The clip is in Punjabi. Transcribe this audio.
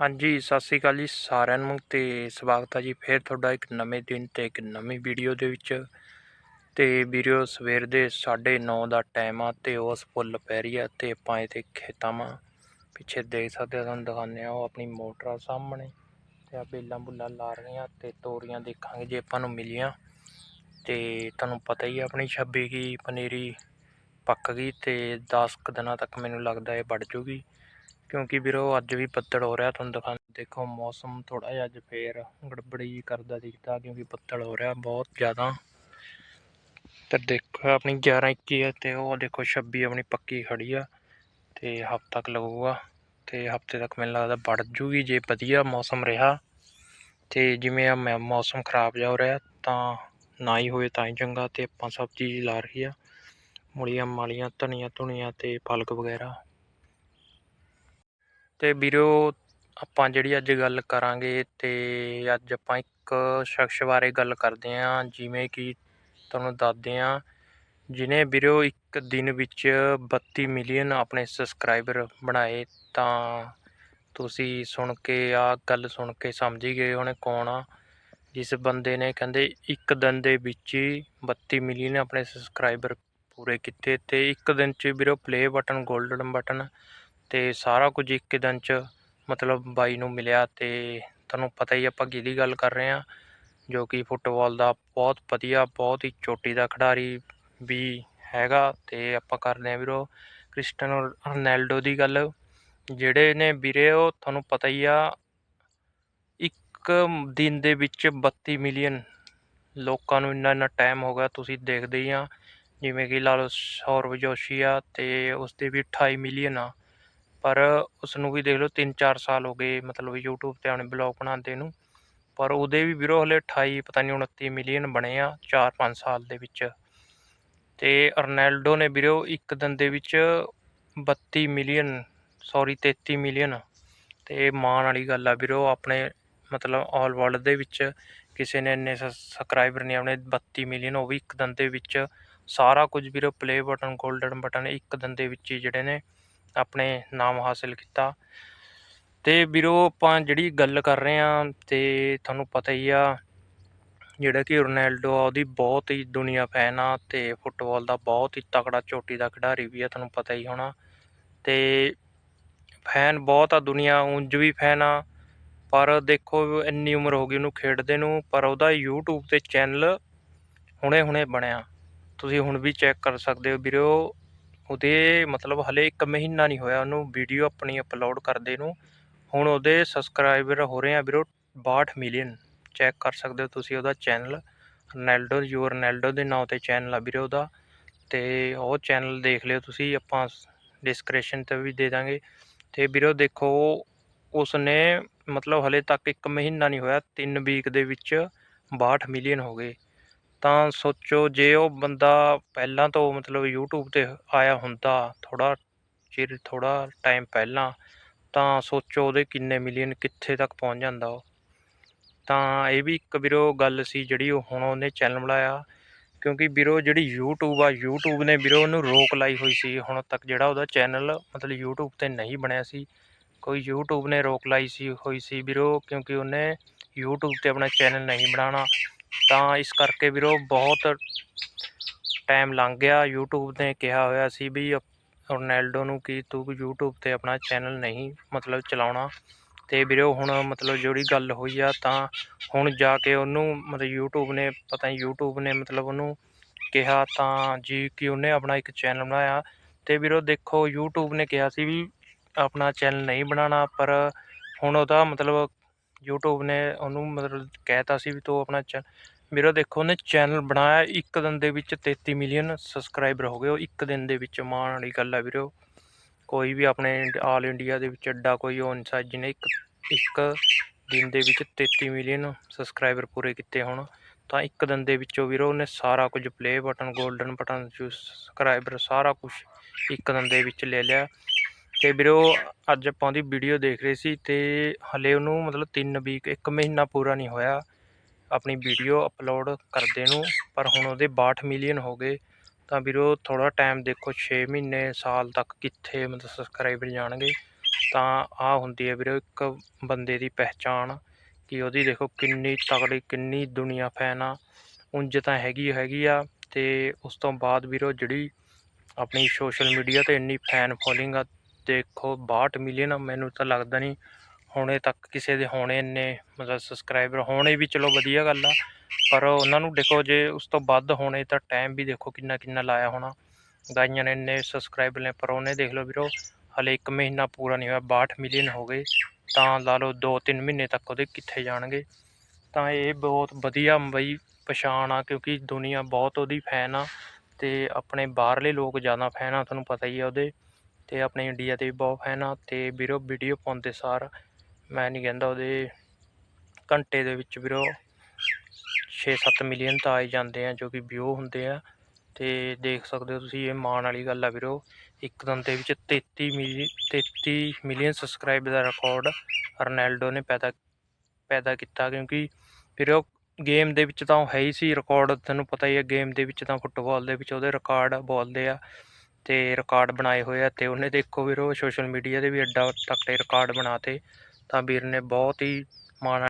ਹਾਂਜੀ, ਸਤਿ ਸ੍ਰੀ ਅਕਾਲ ਜੀ ਸਾਰਿਆਂ ਨੂੰ ਤੇ ਸਵਾਗਤ ਹੈ ਜੀ ਫੇਰ ਤੁਹਾਡਾ ਇੱਕ ਨਵੇਂ ਦਿਨ ਤੇ ਇੱਕ ਨਵੀਂ ਵੀਡੀਓ ਦੇ ਵਿੱਚ। ਤੇ ਵੀਡੀਓ ਸਵੇਰ ਦੇ 9:30 ਦਾ ਟਾਈਮ ਆ ਤੇ ਉਸ ਫੁੱਲ ਪੈ ਰਹੀ ਆ ਤੇ ਆਪਾਂ ਇਹਦੇ ਖੇਤਾਂ ਮਾ ਪਿੱਛੇ ਦੇਖ ਸਕਦੇ ਆ, ਤੁਹਾਨੂੰ ਦਿਖਾਉਂਦੇ ਆ ਉਹ ਆਪਣੀ ਮੋਟਰ ਆ ਸਾਹਮਣੇ ਤੇ ਆ ਬੇਲਾਂ ਬੁੱਲਾਂ ਲਾ ਰਹੀਆਂ ਤੇ ਤੋਰੀਆਂ ਦੇਖਾਂਗੇ ਜੇ ਆਪਾਂ ਨੂੰ ਮਿਲੀਆਂ। ਤੇ ਤੁਹਾਨੂੰ ਪਤਾ ਹੀ ਆ ਆਪਣੀ 26 ਕੀ, ਪਨੀਰੀ ਪੱਕ ਗਈ ਤੇ 10 ਕੁ ਦਿਨਾਂ ਤੱਕ ਮੈਨੂੰ ਲੱਗਦਾ ਇਹ ਵੱਢ ਜੂਗੀ। ਕਿਉਂਕਿ ਵੀਰੋ, ਅੱਜ ਵੀ ਬੱਦਲ ਹੋ ਰਿਹਾ ਤੁਹਾਨੂੰ ਦਿਖਾ ਦੇਖੋ, ਮੌਸਮ ਥੋੜਾ ਜਿਹਾ ਅੱਜ ਫੇਰ ਗੜਬੜੀ ਕਰਦਾ ਦਿਖਦਾ ਕਿਉਂਕਿ ਬੱਦਲ ਹੋ ਰਿਹਾ ਬਹੁਤ ਜ਼ਿਆਦਾ। ਤੇ ਦੇਖੋ, ਆਪਣੀ 11 21 ਹੈ ਤੇ ਉਹ ਦੇਖੋ 26 ਆਪਣੀ ਪੱਕੀ ਖੜੀ ਆ ਤੇ ਹਫ਼ਤਾ ਤੱਕ ਲੱਗੂਗਾ ਤੇ ਹਫ਼ਤੇ ਤੱਕ ਮੈਨੂੰ ਲੱਗਦਾ ਵੜ ਜੂਗੀ ਜੇ ਵਧੀਆ ਮੌਸਮ ਰਿਹਾ। ਤੇ ਜਿਵੇਂ ਆ ਮੌਸਮ ਖਰਾਬ ਜਾ ਹੋ ਰਿਹਾ ਤਾਂ ਨਾ ਹੀ ਹੋਏ ਤਾਂ ਹੀ ਚੰਗਾ ਤੇ ਆਪਾਂ ਸਬਜ਼ੀ ਲਾ ਰਹੀ ਆ। ਮੂਲੀਆਂ ਮਾਲੀਆਂ ਧਨੀਆ ਧੁਨੀਆ ਤੇ ਪਾਲਕ ਵਗੈਰਾ। ਤੇ ਵੀਰੋ, ਆਪਾਂ ਜਿਹੜੀ ਅੱਜ ਗੱਲ ਕਰਾਂਗੇ ਤੇ ਅੱਜ ਆਪਾਂ ਇੱਕ ਸ਼ਖਸ ਬਾਰੇ ਗੱਲ ਕਰਦੇ ਆਂ, ਜਿਵੇਂ ਕਿ ਤੁਹਾਨੂੰ ਦੱਸਦੇ ਆਂ, ਜਿਨੇ ਵੀਰੋ ਇੱਕ ਦਿਨ ਵਿੱਚ 32 ਮਿਲੀਅਨ ਆਪਣੇ ਸਬਸਕ੍ਰਾਈਬਰ ਬਣਾਏ, ਤਾਂ ਤੁਸੀਂ ਸੁਣ ਕੇ ਆ ਗੱਲ ਸੁਣ ਕੇ ਸਮਝ ਹੀ ਗਏ ਹੋਣੇ ਕੌਣ ਆ। ਜਿਸ ਬੰਦੇ ਨੇ ਕਹਿੰਦੇ ਇੱਕ ਦਿਨ ਦੇ ਵਿੱਚ ਹੀ 32 ਮਿਲੀਅਨ ਆਪਣੇ ਸਬਸਕ੍ਰਾਈਬਰ ਪੂਰੇ ਕੀਤੇ ਤੇ ਇੱਕ ਦਿਨ 'ਚ ਵੀਰੋ ਪਲੇ ਬਟਨ 골ਡਨ ਬਟਨ ਅਤੇ ਸਾਰਾ ਕੁਝ ਇੱਕ ਦਿਨ 'ਚ ਮਤਲਬ ਬਾਈ ਨੂੰ ਮਿਲਿਆ ਅਤੇ ਤੁਹਾਨੂੰ ਪਤਾ ਹੀ ਆਪਾਂ ਕਿਹਦੀ ਗੱਲ ਕਰ ਰਹੇ ਹਾਂ ਜੋ ਕਿ ਫੁੱਟਬਾਲ ਦਾ ਬਹੁਤ ਵਧੀਆ, ਬਹੁਤ ਹੀ ਚੋਟੀ ਦਾ ਖਿਡਾਰੀ ਵੀ ਹੈਗਾ ਅਤੇ ਆਪਾਂ ਕਰਦੇ ਹਾਂ ਵੀਰੋ ਕ੍ਰਿਸਟਨੋ ਰੋਨਾਲਡੋ ਦੀ ਗੱਲ। ਜਿਹੜੇ ਨੇ ਵੀਰੇ, ਉਹ ਤੁਹਾਨੂੰ ਪਤਾ ਹੀ ਆ, ਇੱਕ ਦਿਨ ਦੇ ਵਿੱਚ 32 ਮਿਲੀਅਨ ਲੋਕਾਂ ਨੂੰ ਇੰਨਾ ਇੰਨਾ ਟਾਈਮ ਹੋ ਗਿਆ, ਤੁਸੀਂ ਦੇਖਦੇ ਹੀ ਆ, ਜਿਵੇਂ ਕਿ ਲਾ ਲਓ ਸੌਰਵ ਜੋਸ਼ੀ ਆ ਅਤੇ ਉਸ ਦੇ ਵੀ 28 ਮਿਲੀਅਨ ਆ। ਪਰ ਉਸ ਨੂੰ ਵੀ ਦੇਖ ਲਓ 3-4 ਸਾਲ ਹੋ ਗਏ ਮਤਲਬ ਯੂਟਿਊਬ ਤੇ ਆਪਣੇ ਬਲੌਗ ਬਣਾਉਂਦੇ ਨੂੰ। ਪਰ ਉਹਦੇ ਵੀ ਵੀਰੋ ਹਲੇ 28 ਪਤਾ ਨਹੀਂ 29 ਮਿਲੀਅਨ ਬਣੇ ਆ 4-5 ਸਾਲ ਦੇ ਵਿੱਚ। ਤੇ ਅਰਨੈਲਡੋ ਨੇ ਵੀਰੋ ਇੱਕ ਦਿਨ ਦੇ ਵਿੱਚ 32 ਮਿਲੀਅਨ ਸੌਰੀ 33 ਮਿਲੀਅਨ ਤੇ ਮਾਣ ਵਾਲੀ ਗੱਲ ਆ ਵੀਰੋ, ਆਪਣੇ ਮਤਲਬ ਆਲ ਵਰਲਡ ਦੇ ਵਿੱਚ ਕਿਸੇ ਨੇ ਇੰਨੇ ਸਬਸਕ੍ਰਾਈਬਰ ਨਹੀਂ ਆਪਣੇ 32 ਮਿਲੀਅਨ ਉਹ ਵੀ ਇੱਕ ਦਿਨ ਦੇ ਵਿੱਚ ਸਾਰਾ ਕੁਝ ਵੀਰੋ ਪਲੇ ਬਟਨ 골ਡਨ ਬਟਨ ਇੱਕ ਦਿਨ ਦੇ ਵਿੱਚ ਹੀ ਜਿਹੜੇ ਨੇ ਆਪਣੇ ਨਾਮ ਹਾਸਿਲ ਕੀਤਾ। ਤੇ ਵੀਰੋ, ਆਪਾਂ ਜਿਹੜੀ ਗੱਲ ਕਰ ਰਹੇ ਆ ਤੇ ਤੁਹਾਨੂੰ ਪਤਾ ਹੀ ਆ, ਜਿਹੜਾ ਕਿ ਰੋਨਾਲਡੋ ਆ, ਉਹਦੀ ਬਹੁਤ ਹੀ ਦੁਨੀਆ ਫੈਨ ਆ ਤੇ ਫੁੱਟਬਾਲ ਦਾ ਬਹੁਤ ਹੀ ਤਕੜਾ ਚੋਟੀ ਦਾ ਖਿਡਾਰੀ ਵੀ ਆ, ਤੁਹਾਨੂੰ ਪਤਾ ਹੀ ਹੋਣਾ। ਤੇ ਫੈਨ ਬਹੁਤ ਆ ਦੁਨੀਆ, ਉਂਝ ਵੀ ਫੈਨ ਆ, ਪਰ ਦੇਖੋ ਇੰਨੀ ਉਮਰ ਹੋ ਗਈ ਉਹਨੂੰ ਖੇਡਦੇ ਨੂੰ, ਪਰ ਉਹਦਾ YouTube ਤੇ ਚੈਨਲ ਹੁਣੇ-ਹੁਣੇ ਬਣਿਆ। ਤੁਸੀਂ ਹੁਣ ਵੀ ਚੈੱਕ ਕਰ ਸਕਦੇ ਹੋ ਵੀਰੋ ਉਹਦੇ ਮਤਲਬ ਹਲੇ 1 ਮਹੀਨਾ ਨਹੀਂ ਹੋਇਆ ਉਹਨੂੰ ਵੀਡੀਓ ਆਪਣੀ ਅਪਲੋਡ ਕਰਦੇ ਨੂੰ। ਹੁਣ ਉਹਦੇ ਸਬਸਕ੍ਰਾਈਬਰ ਹੋ ਰਹੇ ਆ ਵੀਰੋ 62 ਮਿਲੀਅਨ ਚੈੱਕ ਕਰ ਸਕਦੇ ਹੋ ਤੁਸੀਂ ਉਹਦਾ ਚੈਨਲ ਰੋਨਾਲਡੋ ਯੂ ਰੋਨਾਲਡੋ ਦੇ ਨਾਂ ਤੇ ਚੈਨਲ ਆ ਵੀਰੇ ਉਹਦਾ। ਤੇ ਉਹ ਚੈਨਲ ਦੇਖ ਲਿਓ ਤੁਸੀਂ, ਆਪਾਂ ਡਿਸਕ੍ਰਿਪਸ਼ਨ ਤੇ ਵੀ ਦੇ ਦਾਂਗੇ। ਤੇ ਵੀਰੋ ਦੇਖੋ ਉਸ ਨੇ ਮਤਲਬ ਹਲੇ ਤੱਕ 1 ਮਹੀਨਾ ਨਹੀਂ ਹੋਇਆ 3 ਵੀਕ ਦੇ ਵਿੱਚ 62 ਮਿਲੀਅਨ ਹੋ ਗਏ। ਤਾਂ ਸੋਚੋ, ਜੇ ਉਹ ਬੰਦਾ ਪਹਿਲਾਂ ਤੋਂ ਮਤਲਬ ਯੂਟਿਊਬ ਤੇ ਆਇਆ ਹੁੰਦਾ ਥੋੜ੍ਹਾ ਚਿਰ, ਥੋੜ੍ਹਾ ਟਾਈਮ ਪਹਿਲਾਂ, ਤਾਂ ਸੋਚੋ ਉਹਦੇ ਕਿੰਨੇ ਮਿਲੀਅਨ ਕਿੱਥੇ ਤੱਕ ਪਹੁੰਚ ਜਾਂਦਾ ਉਹ। ਤਾਂ ਇਹ ਵੀ ਇੱਕ ਵੀਰੋ ਗੱਲ ਸੀ ਜਿਹੜੀ ਉਹ ਹੁਣ ਉਹਨੇ ਚੈਨਲ ਬਣਾਇਆ, ਕਿਉਂਕਿ ਵੀਰੋ ਜਿਹੜੀ YouTube ਆ, YouTube ਨੇ ਵੀਰੋ ਉਹਨੂੰ ਰੋਕ ਲਾਈ ਹੋਈ ਸੀ, ਹੁਣ ਤੱਕ ਜਿਹੜਾ ਉਹਦਾ ਚੈਨਲ ਮਤਲਬ YouTube ਤੇ ਨਹੀਂ ਬਣਿਆ ਸੀ, ਕੋਈ YouTube ਨੇ ਰੋਕ ਲਾਈ ਸੀ, ਹੋਈ ਸੀ ਵੀਰੋ, ਕਿਉਂਕਿ ਉਹਨੇ YouTube ਤੇ ਆਪਣਾ ਚੈਨਲ ਨਹੀਂ ਬਣਾਉਣਾ। ਤਾਂ ਇਸ ਕਰਕੇ ਵੀਰੋ ਬਹੁਤ ਟਾਈਮ ਲੰਘ ਗਿਆ। YouTube ਨੇ ਕਿਹਾ ਹੋਇਆ ਸੀ ਵੀ ਰੋਨੈਲਡੋ ਨੂੰ ਕਿ ਤੂੰ YouTube ਤੇ ਆਪਣਾ ਚੈਨਲ ਨਹੀਂ ਮਤਲਬ ਚਲਾਉਣਾ। ਤੇ ਵੀਰੋ ਹੁਣ ਮਤਲਬ ਜਿਹੜੀ ਗੱਲ ਹੋਈ ਆ ਤਾਂ ਹੁਣ ਜਾ ਕੇ ਉਹਨੂੰ ਮਤਲਬ YouTube ਨੇ, ਪਤਾ ਨਹੀਂ YouTube ਨੇ ਮਤਲਬ ਉਹਨੂੰ ਕਿਹਾ ਤਾਂ ਜੀ ਕਿ ਉਹਨੇ ਆਪਣਾ ਇੱਕ ਚੈਨਲ ਬਣਾਇਆ। ਤੇ ਵੀਰੋ ਦੇਖੋ YouTube ਨੇ ਕਿਹਾ ਸੀ ਵੀ ਆਪਣਾ ਚੈਨਲ ਨਹੀਂ ਬਣਾਉਣਾ ਪਰ ਹੁਣ ਉਹਦਾ ਮਤਲਬ YouTube ਨੇ ਉਹਨੂੰ ਮਤਲਬ ਕਹਿਤਾ ਸੀ ਵੀ ਤੂੰ ਆਪਣਾ ਚੈ, ਵੀਰੋ ਦੇਖੋ ਉਹਨੇ ਚੈਨਲ ਬਣਾਇਆ, ਇੱਕ ਦਿਨ ਦੇ ਵਿੱਚ 33 ਮਿਲੀਅਨ ਸਬਸਕ੍ਰਾਈਬਰ ਹੋ ਗਏ, ਉਹ ਇੱਕ ਦਿਨ ਦੇ ਵਿੱਚ ਮਾਣ ਵਾਲੀ ਗੱਲ ਆ ਵੀਰੋ। ਕੋਈ ਵੀ ਆਪਣੇ ਆਲ ਇੰਡੀਆ ਦੇ ਵਿੱਚ ਐਡਾ ਕੋਈ ਉਹ ਨਹੀਂ ਸੀ ਜਿਹਨੇ ਇੱਕ ਇੱਕ ਦਿਨ ਦੇ ਵਿੱਚ 33 ਮਿਲੀਅਨ ਸਬਸਕ੍ਰਾਈਬਰ ਪੂਰੇ ਕੀਤੇ ਹੋਣ, ਤਾਂ ਇੱਕ ਦਿਨ ਦੇ ਵਿੱਚੋਂ ਵੀਰੋ ਉਹਨੇ ਸਾਰਾ ਕੁਝ play button golden button subscriber ਸਾਰਾ ਕੁਝ ਇੱਕ ਦਿਨ ਦੇ ਵਿੱਚ ਲੈ ਲਿਆ। ਤੇ ਵੀਰੋ, ਅੱਜ ਆਪਾਂ ਉਹਦੀ ਵੀਡੀਓ ਦੇਖ ਰਹੇ ਸੀ ਤੇ ਹਲੇ ਉਹਨੂੰ ਮਤਲਬ 3 ਵੀਕ 1 ਮਹੀਨਾ ਪੂਰਾ ਨਹੀਂ ਹੋਇਆ ਆਪਣੀ ਵੀਡੀਓ ਅਪਲੋਡ ਕਰਦੇ ਨੂੰ, ਪਰ ਹੁਣ ਉਹਦੇ 62 ਮਿਲੀਅਨ ਹੋ ਗਏ। ਤਾਂ ਵੀਰੋ ਥੋੜਾ ਟਾਈਮ ਦੇਖੋ 6 ਮਹੀਨੇ, ਸਾਲ ਤੱਕ ਕਿੱਥੇ ਮਤਲਬ ਸਬਸਕ੍ਰਾਈਬਰ ਜਾਣਗੇ। ਤਾਂ ਆ ਹੁੰਦੀ ਹੈ ਵੀਰੋ, ਇੱਕ ਬੰਦੇ ਦੀ ਪਹਿਚਾਣ ਕਿ ਉਹਦੀ ਦੇਖੋ ਕਿੰਨੀ ਤਗੜੀ ਕਿੰਨੀ ਦੁਨੀਆ ਫੈਨ ਆ। ਉਂਝ ਤਾਂ ਹੈਗੀ ਹੈਗੀ ਆ ਤੇ ਉਸ ਤੋਂ ਬਾਅਦ ਵੀਰੋ ਜਿਹੜੀ ਆਪਣੀ ਸੋਸ਼ਲ ਮੀਡੀਆ ਤੇ ਇੰਨੀ ਫੈਨ ਫੋਲੋਇੰਗ ਆ ਦੇਖੋ 62 ਮਿਲੀਅਨ ਮੈਨੂੰ ਤਾਂ ਲੱਗਦਾ ਨਹੀਂ ਹੁਣੇ ਤੱਕ ਕਿਸੇ ਦੇ ਹੋਣੇ ਇੰਨੇ, ਮਤਲਬ ਸਬਸਕ੍ਰਾਈਬਰ ਹੋਣੇ ਵੀ ਚਲੋ ਵਧੀਆ ਗੱਲ ਆ, ਪਰ ਉਹਨਾਂ ਨੂੰ ਦੇਖੋ ਜੇ ਉਸ ਤੋਂ ਵੱਧ ਹੋਣੇ ਤਾਂ ਟਾਈਮ ਵੀ ਦੇਖੋ ਕਿੰਨਾ ਕਿੰਨਾ ਲਾਇਆ ਹੋਣਾ। ਗਾਈਆਂ ਨੇ ਇੰਨੇ ਸਬਸਕ੍ਰਾਈਬਰ ਨੇ, ਪਰ ਉਹਨੇ ਦੇਖ ਲਓ ਵੀਰੋ, ਹਲੇ 1 ਮਹੀਨਾ ਪੂਰਾ ਨਹੀਂ ਹੋਇਆ 62 ਮਿਲੀਅਨ ਹੋ ਗਏ, ਤਾਂ ਲਾ ਲਓ 2-3 ਮਹੀਨੇ ਤੱਕ ਉਹਦੇ ਕਿੱਥੇ ਜਾਣਗੇ। ਤਾਂ ਇਹ ਬਹੁਤ ਵਧੀਆ ਬਈ ਪਛਾਣ ਆ, ਕਿਉਂਕਿ ਦੁਨੀਆ ਬਹੁਤ ਉਹਦੀ ਫੈਨ ਆ, ਤੇ ਆਪਣੇ ਬਾਹਰਲੇ ਲੋਕ ਜ਼ਿਆਦਾ ਫੈਨ ਆ, ਤੁਹਾਨੂੰ ਪਤਾ ਹੀ ਆ ਉਹਦੇ। ਅਤੇ ਆਪਣੇ ਇੰਡੀਆ ਦੇ ਵੀ ਬਹੁਤ ਫੈਨ ਆ ਅਤੇ ਵੀਰੋ ਵੀਡੀਓ ਪਾਉਂਦੇ ਸਾਰ, ਮੈਂ ਨਹੀਂ ਕਹਿੰਦਾ ਉਹਦੇ ਘੰਟੇ ਦੇ ਵਿੱਚ ਵੀਰੋ 6-7 ਮਿਲੀਅਨ ਤਾਂ ਆ ਜਾਂਦੇ ਆ ਜੋ ਕਿ ਵਿਊ ਹੁੰਦੇ ਆ ਤੇ ਦੇਖ ਸਕਦੇ ਹੋ ਤੁਸੀਂ ਇਹ ਮਾਣ ਵਾਲੀ ਗੱਲ ਆ ਵੀਰੋ ਇੱਕ ਦਿਨ ਦੇ ਵਿੱਚ 33 ਮਿਲੀ 33 ਮਿਲੀਅਨ ਸਬਸਕ੍ਰਾਈਬ ਦਾ ਰਿਕਾਰਡ ਰੋਨਾਲਡੋ ਨੇ ਪੈਦਾ ਪੈਦਾ ਕੀਤਾ ਕਿਉਂਕਿ ਫਿਰ ਉਹ ਗੇਮ ਦੇ ਵਿੱਚ ਤਾਂ ਉਹ ਹੈ ਹੀ ਸੀ ਰਿਕਾਰਡ ਤੁਹਾਨੂੰ ਪਤਾ ਹੀ ਹੈ ਗੇਮ ਦੇ ਵਿੱਚ ਤਾਂ ਫੁੱਟਬਾਲ ਦੇ ਵਿੱਚ ਉਹਦੇ ਰਿਕਾਰਡ ਬੋਲਦੇ ਆ ਤੇ ਰਿਕਾਰਡ ਬਣਾਏ ਹੋਏ ਆ ਤੇ ਉਹਨੇ ਦੇਖੋ ਵੀਰੋ ਸੋਸ਼ਲ ਮੀਡੀਆ ਦੇ ਵੀ ਐਡਾ ਤਕੜੇ ਰਿਕਾਰਡ ਬਣਾਤੇ ਤਾਂ ਵੀਰ ਨੇ ਬਹੁਤ ਹੀ ਮਾਣ